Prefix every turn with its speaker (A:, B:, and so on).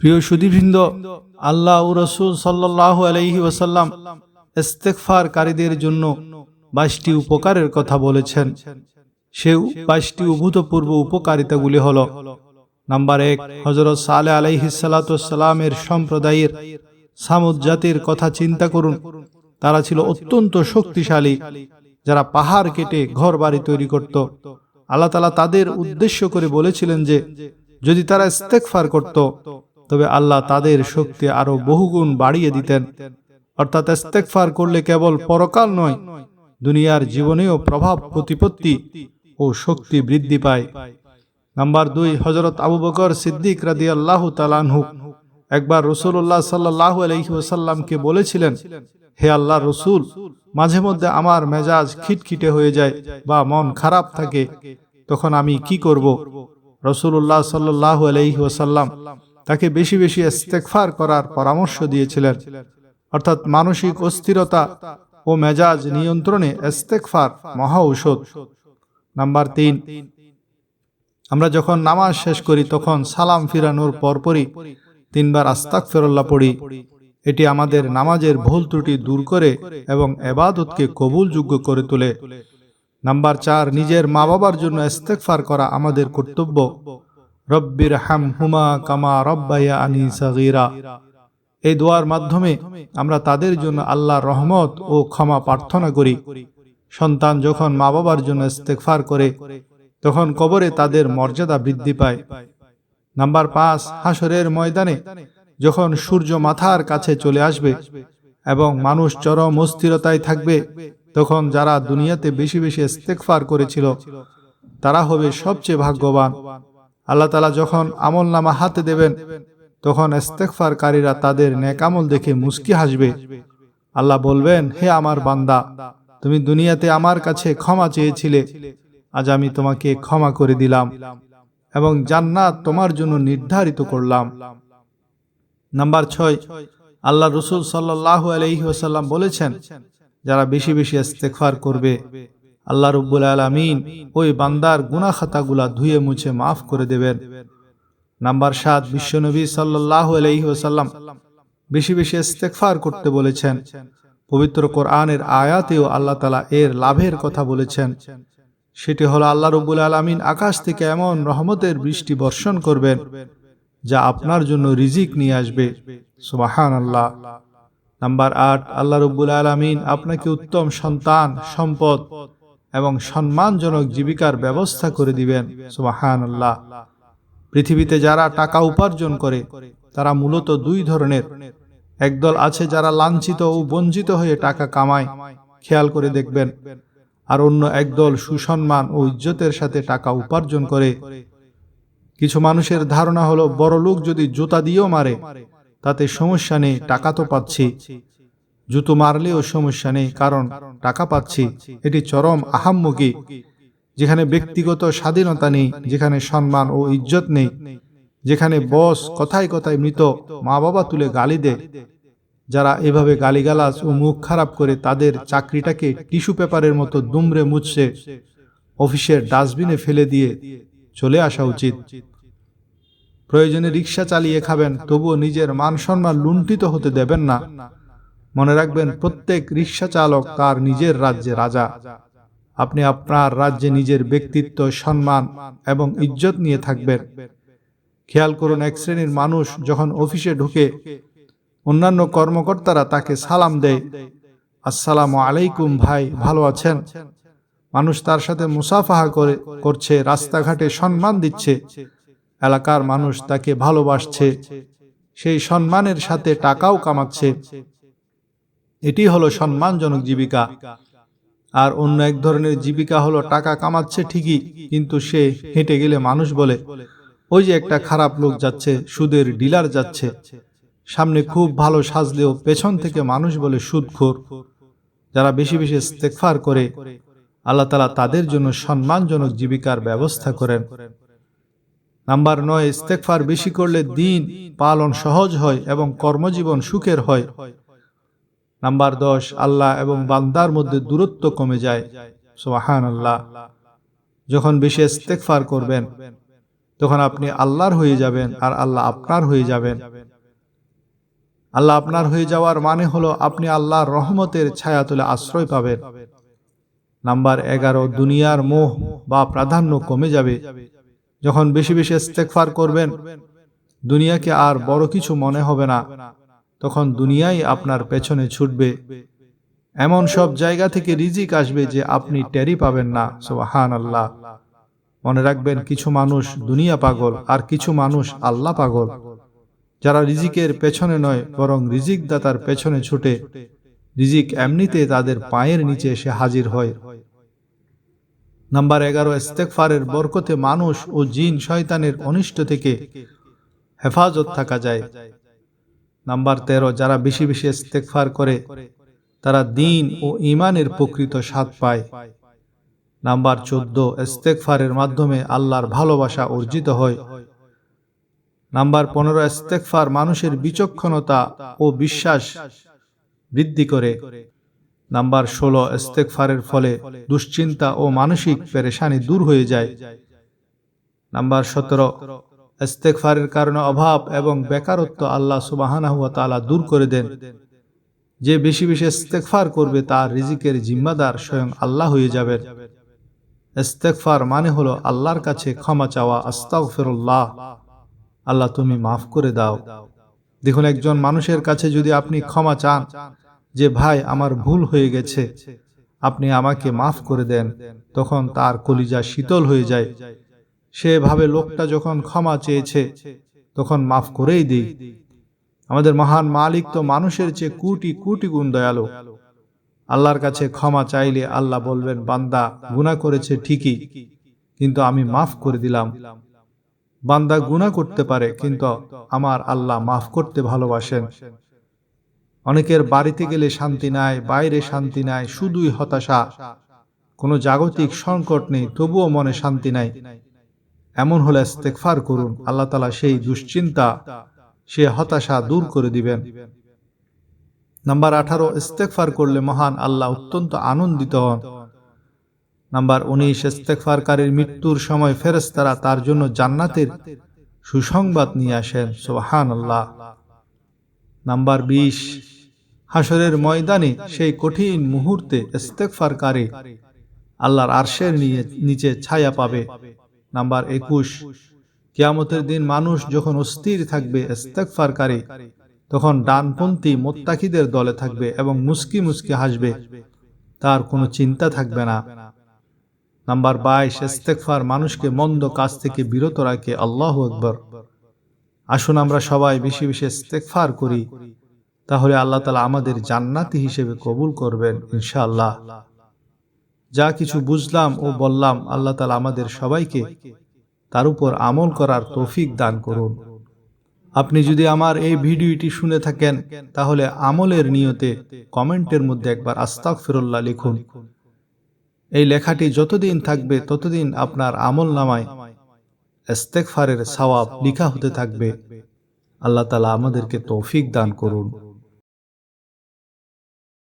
A: প্রিয় সুদীবৃন্দ আল্লাহ রসুল সাল্লাহ আলহি ওসাল্লাম ইস্তেকফারকারীদের জন্য বাইশটি উপকারের কথা বলেছেন। সে বাইশটি অভূতপূর্ব উপকারিতাগুলি হল, নাম্বার এক হজরত সালে আলাইহিসালামের সম্প্রদায়ের সামুদ জাতির কথা চিন্তা করুন। তারা ছিল অত্যন্ত শক্তিশালী, যারা পাহাড় কেটে ঘর বাড়ি তৈরি করত। আল্লাহ তালা তাদের উদ্দেশ্য করে বলেছিলেন যে, যদি তারা ইস্তেকফার করত তবে আল্লাহ তাদের শক্তি আরও বহুগুণ বাড়িয়ে দিতেন। অর্থাৎ ইস্তেকফার করলে কেবল পরকাল নয়, দুনিয়ার জীবনেও প্রভাব, প্রতিপত্তি ও শক্তি বৃদ্ধি পায়। নাম্বার দুই হজরত আবু বকর সিদ্দিক রাদি আল্লাহ তালানহু একবার রসুল্লাহ সাল্লাহ আলহিউসাল্লামকে বলেছিলেন, হে আল্লাহ রসুল, মাঝে মধ্যে আমার মেজাজ খিটখিটে হয়ে যায় বা মন খারাপ থাকে, তখন আমি কি করব? রসুল্লাহ সাল্লাহ আলহি ওসাল্লাম তাকে বেশি বেশি ইস্তেকফার করার পরামর্শ দিয়েছিলেন। অর্থাৎ মানসিক অস্থিরতা ও মেজাজ নিয়ন্ত্রণে ইস্তেকফার মহা ঔষধ। নাম্বার তিন, আমরা যখন নামাজ শেষ করি, তখন সালাম ফিরানোর পরপরই তিনবার আস্তাক ফেরল্লা পড়ি। এটি আমাদের নামাজের ভুল ত্রুটি দূর করে এবং এবাদতকে কবুলযোগ্য করে তোলে। নাম্বার চার, নিজের মা বাবার জন্য ইস্তেকফার করা আমাদের কর্তব্য। রব্বির হাম হুমা কামা রব্বাইয়া আনি সাগিরা। এই দোয়ার মাধ্যমে আমরা তাদের জন্য আল্লাহর রহমত ও ক্ষমা প্রার্থনা করি। সন্তান যখন মা বাবার জন্য ইস্তেকফার করে, তখন কবরে তাদের মর্যাদা বৃদ্ধি পায়। নাম্বার পাঁচ হাসরের ময়দানে যখন সূর্য মাথার কাছে চলে আসবে এবং মানুষ চরম অস্থিরতায় থাকবে, তখন যারা দুনিয়াতে বেশি বেশি ইস্তেকফার করেছিল, তারা হবে সবচেয়ে ভাগ্যবান। আল্লাহ তালা যখন আমল নামা হাতে দেবেন, তখন ইস্তেকফারকারীরা তাদের নেকামল দেখে মুস্কি হাসবে। আল্লাহ বলবেন, হে আমার বান্দা, তুমি দুনিয়াতে আমার কাছে ক্ষমা চেয়েছিলে, আজ আমি তোমাকে ক্ষমা করে দিলাম এবং জান্নাত তোমার জন্য নির্ধারিত করলাম। নাম্বার ছয়, আল্লাহ রসুল সাল্লাহ আলহি ওসাল্লাম বলেছেন, যারা বেশি বেশি ইস্তেকফার করবে আল্লাহ রব্বুল আলমিন ওই বান্দার গুনা খাতাগুলা ধুয়ে মুছে মাফ করে দেবেন। নাম্বার সাত, বিশ্বনবী সাল্লাহ আলহি ওসাল্লাম বেশি বেশি ইস্তেকফার করতে বলেছেন। পবিত্র কোরআনের আয়াতেও আল্লাহ তালা এর লাভের কথা বলেছেন। সেটি হলো আল্লাহ রব্বুল আলমিন আকাশ থেকে এমন রহমতের বৃষ্টি বর্ষণ করবেন, যা আপনার জন্য রিজিক নিয়ে আসবে। সুবাহান আল্লাহ নাম্বার আট, আল্লাহ রব্বুল আলমিন আপনাকে উত্তম সন্তান, সম্পদ এবং সম্মানজনক জীবিকার ব্যবস্থা করে দিবেন। সুবাহান আল্লাহ পৃথিবীতে যারা টাকা উপার্জন করে, তারা মূলত দুই ধরনের। একদল আছে যারা লাঞ্ছিত ও বঞ্চিত হয়ে টাকা কামায়, খেয়াল করে দেখবেন। আর অন্য একদল সুসম্মান ও ইজ্জতের সাথে টাকা উপার্জন করে। কিছু মানুষের ধারণা হলো বড় লোক যদি জুতা দিয়েও মারে, তাতে সমস্যা নেই, টাকা তো পাচ্ছি। জুতো মারলেও সমস্যা নেই, কারণ টাকা পাচ্ছি। এটি চরম আহাম্মুখী যেখানে ব্যক্তিগত স্বাধীনতা নেই, যেখানে সম্মান ও ইজ্জত নেই, যেখানে বস কথায় কথায় মৃত মা বাবা তুলে গালি দেয়। যারা এভাবে গালিগালাজ ও মুখ খারাপ করে তাদের চাকরিটাকে টিস্যু পেপারের মতো দুমড়ে মুছছে, অফিসের ডাস্টবিনে ফেলে দিয়ে চলে আসা উচিত। প্রয়োজনে রিক্সা চালিয়ে খাবেন, তবুও নিজের মান সম্মান লুণ্ঠিত হতে দেবেন না। মনে রাখবেন, প্রত্যেক রিক্সা চালক তার নিজের রাজ্যে রাজা। আপনি আপনার রাজ্যে নিজের ব্যক্তিত্ব, সম্মান এবং ইজ্জত নিয়ে থাকবেন। খেয়াল করুন, এক শ্রেণির মানুষ যখন অফিসে ঢুকে, অন্যান্য কর্মকর্তারা তাকে সালাম দেয়, আসসালাম আলাইকুম ভাই, ভালো আছেন? মানুষ তার সাথে মুসাফাহা করে, করছে, রাস্তাঘাটে সম্মান দিচ্ছে। এলাকার মানুষ তাকে ভালোবাসছে, সেই সম্মানের সাথে টাকাও কামাচ্ছে। এটি হলো সম্মানজনক জীবিকা। আর অন্য এক ধরনের জীবিকা হলো টাকা কামাচ্ছে ঠিকই, কিন্তু সে হেঁটে গেলে মানুষ বলে, ওই যে একটা খারাপ লোক যাচ্ছে, সুদের ডিলার যাচ্ছে। সামনে খুব ভালো সাজলেও পেছন থেকে মানুষ বলে সুদখোর। যারা বেশি বেশি ইস্তেকফার করে, আল্লাহ তালা তাদের জন্য সম্মানজনক জীবিকার ব্যবস্থা করেন। নাম্বার নয় ইস্তেকফার বেশি করলে দিন পালন সহজ হয় এবং কর্মজীবন সুখের হয়। নাম্বার দশ, আল্লাহ এবং বান্দার মধ্যে দূরত্ব কমে যায়। সোহান আল্লাহ যখন বেশি ইস্তেকফার করবেন, তখন আপনি আল্লাহর হয়ে যাবেন আর আল্লাহ আপনার হয়ে যাবেন। আল্লাহ আপনার হয়ে যাওয়ার মানে হলো আপনি আল্লাহর রহমতের ছায়া তুলে আশ্রয় পাবেন। নাম্বার এগারো, দুনিয়ার মোহ বা প্রাধান্য কমে যাবে। যখন বেশি বেশি ইস্তেকফার করবেন, দুনিয়াকে আর বড় কিছু মনে হবে না। তখন দুনিয়াই আপনার পেছনে ছুটবে। এমন সব জায়গা থেকে রিজিক আসবে যে আপনি টেরি পাবেন না সোহান আল্লাহ মনে রাখবেন, কিছু মানুষ দুনিয়া পাগল আর কিছু মানুষ আল্লাহ পাগল। যারা রিজিকের পেছনে নয়, বরং রিজিক দাতার পেছনে ছুটে। রিজিক এমনিতে তাদের পায়ের নিচে এসে হাজির হয়। নাম্বার এগারো ইস্তেকফারের বরকতে মানুষ ও জিন শয়তানের অনিষ্ট থেকে হেফাজত থাকা যায়। নাম্বার তেরো, যারা বেশি বেশি ইস্তেকফার করে, তারা দিন ও ইমানের প্রকৃত স্বাদ পায়। নাম্বার চোদ্দ ইস্তেকফারের মাধ্যমে আল্লাহর ভালোবাসা অর্জিত হয়। নাম্বার পনেরো ইস্তেকফার মানুষের বিচক্ষণতা ও বিশ্বাস বৃদ্ধি করে। নাম্বার ষোলো ইস্তেকফারের ফলে দুশ্চিন্তা ও মানসিক পেরেশানি দূর হয়ে যায়। নাম্বার সতেরো ইস্তেকফারের কারণে অভাব এবং বেকারত্ব আল্লাহ সুবাহানাহুয়া তালা দূর করে দেন। যে বেশি বেশি ইস্তেকফার করবে, তার রিজিকের জিম্মাদার স্বয়ং আল্লাহ হয়ে যাবেন। ইস্তেকফার মানে হলো আল্লাহর কাছে ক্ষমা চাওয়া, আস্তাগফিরুল্লাহ। আল্লাহ তুমি মাফ করে দাও। দেখুন, একজন মানুষের কাছে যদি আপনি ক্ষমা চান যে, ভাই, আমার ভুল হয়ে গেছে। আপনি আমাকে মাফ করে দেন। তখন তার কলিজা শীতল হয়ে যায়। সে ভাবে লোকটা যখন ক্ষমা চেয়েছে, তখন মাফ করেই দিই। আমাদের মহান মালিক তো মানুষের চেয়ে কোটি কোটি গুণ দয়ালু। আল্লাহর কাছে ক্ষমা চাইলে আল্লাহ বলবেন, বান্দা গুণা করেছে ঠিকই, কিন্তু আমি মাফ করে দিলাম। বান্দা গুণা করতে পারে, কিন্তু আমার আল্লাহ মাফ করতে ভালোবাসেন। অনেকের বাড়িতে গেলে শান্তি নাই, বাইরে শান্তি নাই, শুধুই হতাশা। কোনো জাগতিক সংকট নেই, তবুও মনে শান্তি নাই। এমন হলে ইস্তেকফার করুন। আল্লাহ তালা সেই দুশ্চিন্তা, সে হতাশা দূর করে দিবেন। নাম্বার আঠারো ইস্তেকফার করলে মহান আল্লাহ অত্যন্ত আনন্দিত হন। নাম্বার উনিশ ইস্তেকফারকারীর মৃত্যুর সময় ফেরেস্তারা তার জন্য জান্নাতের সুসংবাদ নিয়ে আসেন। সোহান আল্লাহ নাম্বার বিশ হাসরের ময়দানে সেই কঠিন মুহূর্তে ইস্তেকফারকারী আল্লাহর আরশের নিয়ে নিচে ছায়া পাবে। নাম্বার একুশ। কিয়ামতের দিন মানুষ যখন অস্থির থাকবে ইস্তেকফারকারী তখন ডানপন্থী মোত্তাকিদের দলে থাকবে এবং মুস্কি মুস্কি হাসবে। তার কোনো চিন্তা থাকবে না। নাম্বার বাইশ ইস্তেকফার মানুষকে মন্দ কাজ থেকে বিরত রাখে। আল্লাহ আকবর। আসুন আমরা সবাই বেশি বেশি ইস্তেকফার করি। তাহলে আল্লাহ তালা আমাদের জান্নাতি হিসেবে কবুল করবেন, ইনশাআল্লাহ। যা কিছু বুঝলাম ও বললাম আল্লাহ তালা আমাদের সবাইকে, তার উপর আমল করার তৌফিক দান করুন। আপনি যদি আমার এই ভিডিওটি শুনে থাকেন, তাহলে আমলের নিয়তে কমেন্টের মধ্যে একবার আস্তাক ফিরল্লাহ লিখুন। এই লেখাটি যতদিন থাকবে, ততদিন আপনার আমল নামায় ইস্তেকফারের সওয়াব লিখা হতে থাকবে। আল্লাহ তালা আমাদেরকে তৌফিক দান করুন।